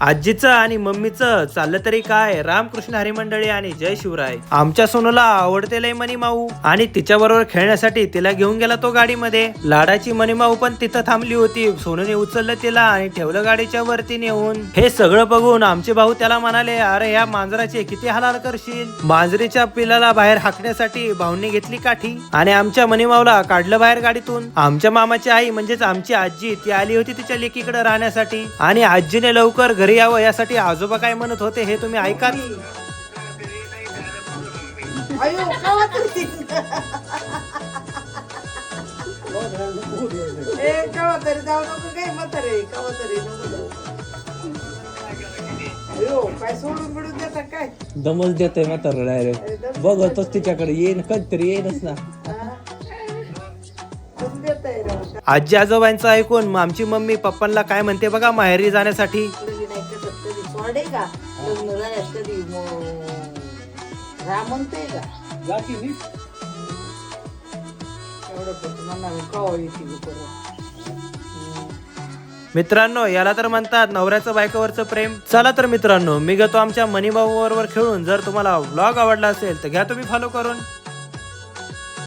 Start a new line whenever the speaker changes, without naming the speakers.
आजीचं आणि मम्मीचं चाललं तरी काय? रामकृष्ण हरिमंडळी आणि जय शिवराय. आमच्या सोनूला आवडते लय मनीमाऊ आणि तिच्याबरोबर खेळण्यासाठी तिला घेऊन गेला तो गाडीमध्ये. लाडाची मनीमाऊ पण तिथं थांबली होती. सोनूने उचललं तिला आणि ठेवलं गाडीच्या वरती नेऊन. हे सगळं बघून आमचे भाऊ त्याला म्हणाले अरे या मांजराचे किती हालाल करशील? मांजरीच्या पिलाला बाहेर हाकण्यासाठी भाऊंनी घेतली काठी आणि आमच्या मनीमाऊला काढलं बाहेर गाडीतून. आमच्या मामाची आई म्हणजेच आमची आजी ती आली होती तिच्या लेकीकडे राहण्यासाठी आणि आजीने लवकर घरी यावं यासाठी आजोबा काय म्हणत होते हे तुम्ही ऐका.
दमच देतोय म्हातारा डायरेक्ट बघतोच तिच्याकडे येईन कधीतरी येईनच ना?
आजी आजोबांचं ऐकून आमची मम्मी पप्पांना काय म्हणते बघा माहेरी जाण्यासाठी?
का लग्न झाल्यास कधी राम का एवढं कवा येते
मित्रांनो याला तर म्हणतात नवऱ्याचं बायकोवरचं प्रेम. चला तर मित्रांनो मी घेतो आमच्या मनीभाऊ बरोबर खेळून जर तुम्हाला व्लॉग आवडला असेल तर घ्या तुम्ही फॉलो करून.